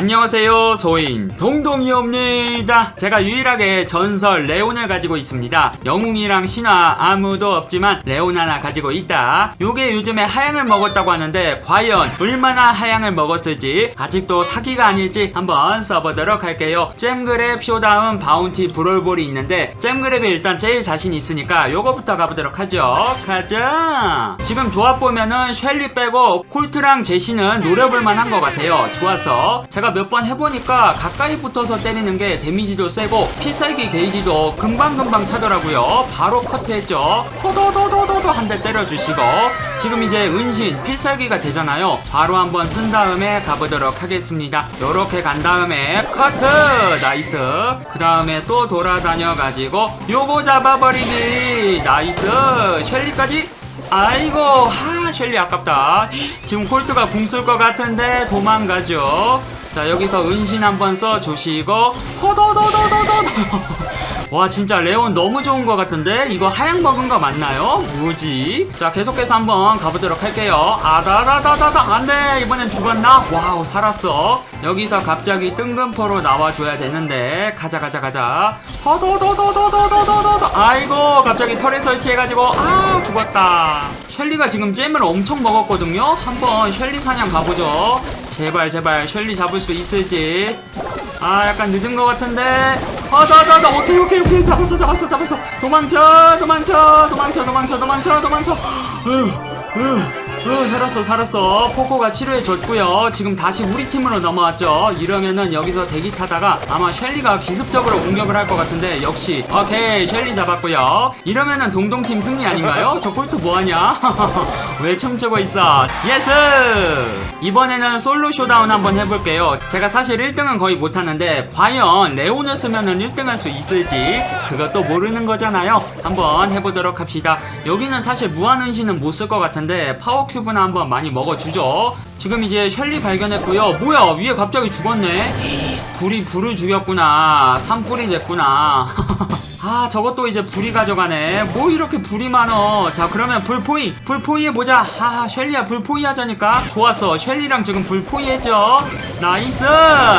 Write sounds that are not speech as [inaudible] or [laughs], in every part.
안녕하세요 소인. 동동이옵니다. 제가 유일하게 전설 레온을 가지고 있습니다. 영웅이랑 신화 아무도 없지만 레온 하나 가지고 있다. 요게 요즘에 하양을 먹었다고 하는데 과연 얼마나 하양을 먹었을지 아직도 사기가 아닐지 한번 써보도록 할게요. 잼그랩 쇼다운 바운티 브롤볼이 있는데 잼그랩이 일단 제일 자신 있으니까 요거부터 가보도록 하죠. 가자. 지금 조합 보면은 쉘리 빼고 콜트랑 제시는 노려볼 만 한 것 같아요. 좋았어 제가 몇 번 해보니까 가까이 붙어서 때리는 게 데미지도 세고 필살기 게이지도 금방금방 차더라고요. 바로 커트했죠. 호도도도도도 한 대 때려주시고. 지금 이제 은신 필살기가 되잖아요. 바로 한번 쓴 다음에 가보도록 하겠습니다. 요렇게 간 다음에 커트! 나이스. 그 다음에 또 돌아다녀 가지고 요거 잡아버리기. 나이스. 셸리까지? 아이고 하 셸리 아깝다. 지금 콜트가 궁 쓸 것 같은데 도망가죠 자 여기서 은신 한번 써주시고 호도도도도도 와 진짜 레온 너무 좋은 것 같은데? 이거 하양 먹은 거 맞나요? 뭐지? 자 계속해서 한번 가보도록 할게요. 아다다다다다. 안돼. 이번엔 죽었나? 와우 살았어. 여기서 갑자기 뜬금포로 나와줘야 되는데. 가자 가자 가자. 허도도도도도도도도. 아이고 갑자기 털에 설치해가지고. 아 죽었다. 셸리가 지금 잼을 엄청 먹었거든요? 한번 셸리 사냥 가보죠. 제발 제발 셸리 잡을 수 있을지. 아 약간 늦은 것 같은데 아나나나 오케이 오케이 오케이. 잡았어 잡았어 잡았어. 도망쳐 도망쳐 도망쳐 도망쳐 도망쳐. 도망쳐 으, 으, 으, 살았어 살았어. 포코가 치료해줬고요. 지금 다시 우리 팀으로 넘어왔죠. 이러면은 여기서 대기 타다가 아마 셸리가 기습적으로 공격을 할 것 같은데 역시. 오케이 셸리 잡았고요. 이러면은 동동팀 승리 아닌가요? 저 꼴트 뭐하냐? [laughs] 왜 춤추고 있어? 예스! 이번에는 솔로 쇼다운 한번 해볼게요. 제가 사실 1등은 거의 못하는데 과연 레온을 쓰면은 1등 할 수 있을지 그것도 모르는 거잖아요. 한번 해보도록 합시다. 여기는 사실 무한은신은 못 쓸 것 같은데 파워큐 브나 한번 많이 먹어주죠. 지금 이제 셜리 발견했고요. 뭐야 위에 갑자기 죽었네? 불이 불을 죽였구나. 산불이 됐구나. [laughs] 아 저것도 이제 불이 가져가네. 뭐 이렇게 불이 많어. 자 그러면 불포위 불포위 해보자. 아 셸리야 불포위 하자니까. 좋았어. 셸리랑 지금 불포위 했죠? 나이스!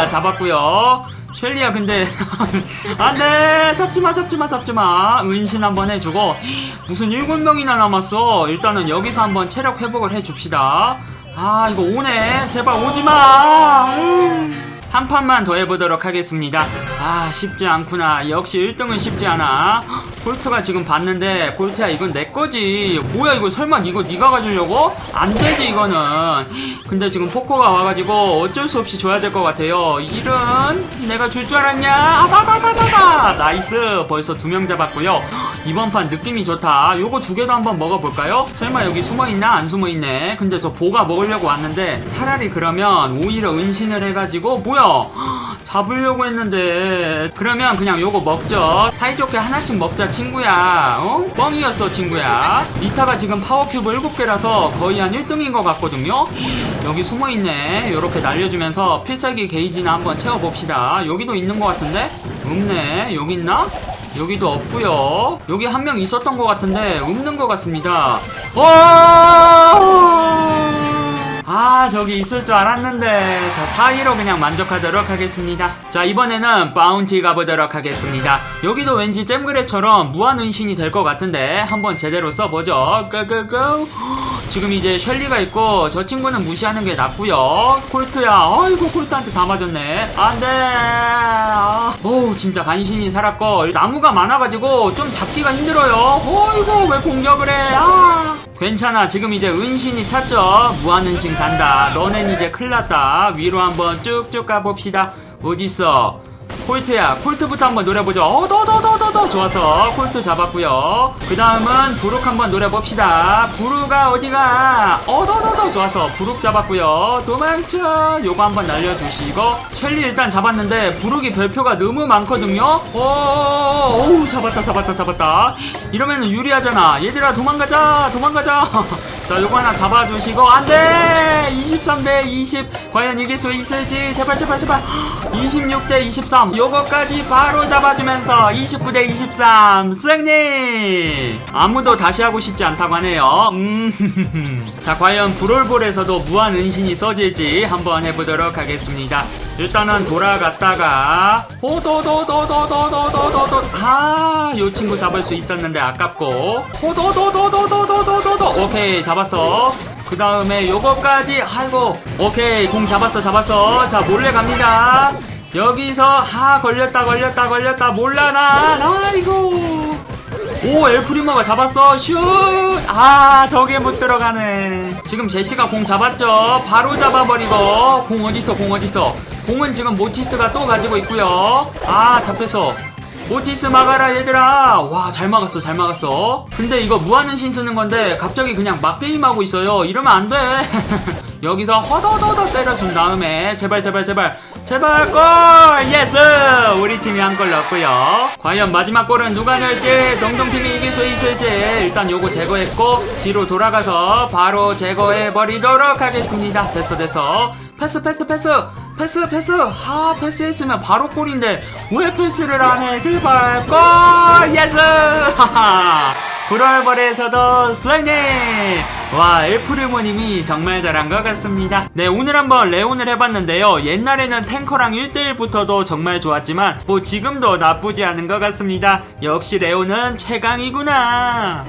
잡았고요 셸리야 근데. 안돼 [laughs] 잡지마 잡지마 잡지마. 은신 한번 해주고 무슨 일곱 명이나 남았어. 일단은 여기서 한번 체력 회복을 해줍시다. 아 이거 오네. 제발 오지마. 음. 한 판만 더 해보도록 하겠습니다 아 쉽지 않구나. 역시 1등은 쉽지 않아. 콜트가 지금 봤는데 콜트야 이건 내 거지. 뭐야 이거 설마 이거 네가 가지려고? 안 되지 이거는. 근데 지금 포코가 와가지고 어쩔 수 없이 줘야 될 것 같아요. 이런 내가 줄 줄 알았냐? 아다다다다다 나이스. 벌써 두 명 잡았고요 이번 판 느낌이 좋다. 요거 두 개도 한번 먹어볼까요? 설마 여기 숨어있나? 안 숨어있네. 근데 저 보가 먹으려고 왔는데 차라리 그러면 오히려 은신을 해가지고 뭐야? [gasps] 잡으려고 했는데. 그러면 그냥 요거 먹죠. 사이좋게 하나씩 먹자 친구야. 어? 뻥이었어 친구야. 리타가 지금 파워큐브 7개라서 거의 한 1등인 것 같거든요. 여기 숨어있네. 요렇게 날려주면서 필살기 게이지나 한번 채워봅시다. 여기도 있는 것 같은데? 없네. 여기 있나? 여기도 없고요 여기 한 명 있었던 것 같은데 없는 것 같습니다 어! 아 저기 있을 줄 알았는데 자 4위로 그냥 만족하도록 하겠습니다. 자 이번에는 바운티 가보도록 하겠습니다. 여기도 왠지 잼그레처럼 무한은신이 될 것 같은데 한번 제대로 써보죠. 고고고 지금 이제 셜리가 있고 저 친구는 무시하는 게 낫고요. 콜트야 아이고 콜트한테 다 맞았네. 안돼. 아. 어우 진짜 간신히 살았고 나무가 많아가지고 좀 잡기가 힘들어요. 어이구 왜 공격을 해? 아. 괜찮아. 지금 이제 은신이 찼죠? 무한은신 간다. 너넨 이제 큰일났다. 위로 한번 쭉쭉 가봅시다. 어딨어 콜트야 콜트부터 한번 노려보죠. 어더더더더더. 좋았어 콜트 잡았고요. 그 다음은 부룩 한번 노려봅시다. 부룩아 어디가? 어더더더. 좋았어 부룩 잡았고요. 도망쳐. 요거 한번 날려주시고. 셸리 일단 잡았는데 부룩이 별표가 너무 많거든요. 오, 오우 잡았다 잡았다 잡았다. 이러면은 유리하잖아. 얘들아 도망가자 도망가자 [laughs] 자 요거 하나 잡아주시고 안돼! 23대 20 과연 이길 수 있을지? 제발 제발 제발. [gasps] 26대 23 요거까지 바로 잡아주면서 29대 23 승리! 아무도 다시 하고 싶지 않다고 하네요. 음. [laughs] 자 과연 브롤볼에서도 무한 은신이 써질지 한번 해보도록 하겠습니다 일단은 돌아갔다가 호도도도도도도도도도 아요 친구 잡을 수 있었는데 아깝고 호도도도도도도도도 오케이 잡았어 그 다음에 요거까지 아이고 오케이 공 잡았어 잡았어 자 몰래 갑니다 여기서 아 걸렸다 걸렸다 걸렸다 몰라 나 아이고 오 엘프리머가 잡았어 슛아 저게 못 들어가네 지금 제시가 공 잡았죠 바로 잡아버리고 공 어딨어 공 어딨어 공은 지금 모티스가 또 가지고 있고요. 아 잡혔어. 모티스 막아라 얘들아. 와 잘 막았어 잘 막았어. 근데 이거 무한은신 쓰는 건데 갑자기 그냥 막 게임하고 있어요. 이러면 안돼. [laughs] 여기서 허더더더 때려준 다음에 제발 제발 제발. 제발 골! 예스! 우리 팀이 한 골 넣었고요. 과연 마지막 골은 누가 넣을지? 동동팀이 이길 수 있을지. 일단 요거 제거했고 뒤로 돌아가서 바로 제거해 버리도록 하겠습니다. 됐어 됐어. 패스 패스 패스 패스 패스. 아 패스했으면 바로 골인데 왜 패스를 안해? 제발. 골! 예스! 하하. 브롤벌에서도 슬라이닝 와 엘프르모님이 정말 잘한 것 같습니다. 네 오늘 한번 레온을 해봤는데요. 옛날에는 탱커랑 1대1부터도 정말 좋았지만 뭐 지금도 나쁘지 않은 것 같습니다. 역시 레온은 최강이구나